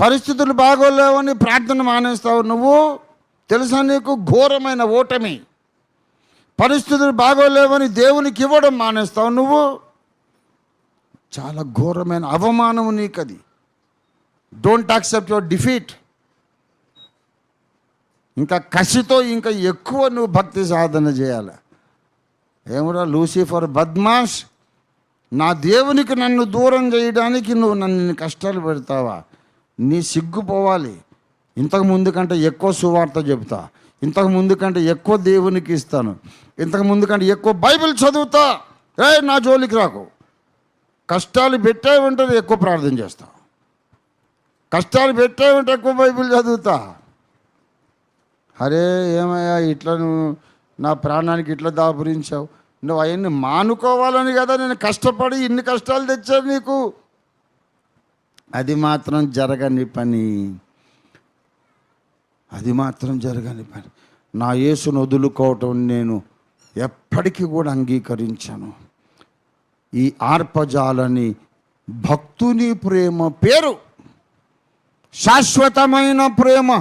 పరిస్థితులు బాగోలేవని ప్రార్థన మానేస్తావు నువ్వు. తెలుసా నీకు? ఘోరమైన ఓటమి. పరిస్థితులు బాగోలేవని దేవునికి ఇవ్వడం మానేస్తావు నువ్వు. చాలా ఘోరమైన అవమానం నీకు అది డోంట్ యాక్సెప్ట్ యువర్ డిఫీట్ ఇంకా కసితో ఇంకా ఎక్కువ నువ్వు భక్తి సాధన చేయాలి. ఏమురా లూసిఫర్ బద్మాష్? నా దేవునికి నన్ను దూరం చేయడానికి నువ్వు నన్ను కష్టాలు పెడతావా? నీ సిగ్గుపోవాలి ఇంతకు ముందు కంటే ఎక్కువ సువార్త చెబుతా. ఇంతకు ముందు కంటే ఎక్కువ దేవునికి ఇస్తాను. ఇంతకు ముందు కంటే ఎక్కువ బైబిల్ చదువుతా. ఏ నా జోలికి రాకు. కష్టాలు పెట్టే ఉంటే ఎక్కువ ప్రార్థన చేస్తా. కష్టాలు పెట్టే ఉంటే ఎక్కువ బైబిల్ చదువుతా. అరే ఏమయ్యా ఇట్లా నువ్వు నా ప్రాణానికి ఇట్లా దాపురించావు. నువ్వు అవన్నీ మానుకోవాలని కదా నేను కష్టపడి ఇన్ని కష్టాలు తెచ్చాను నీకు. అది మాత్రం జరగని పని. అది మాత్రం జరగని పని. నా యేసును వదులుకోవటం నేను ఎప్పటికీ కూడా అంగీకరించాను. ఈ ఆర్పజాలని భక్తుని ప్రేమ పేరు. శాశ్వతమైన ప్రేమ.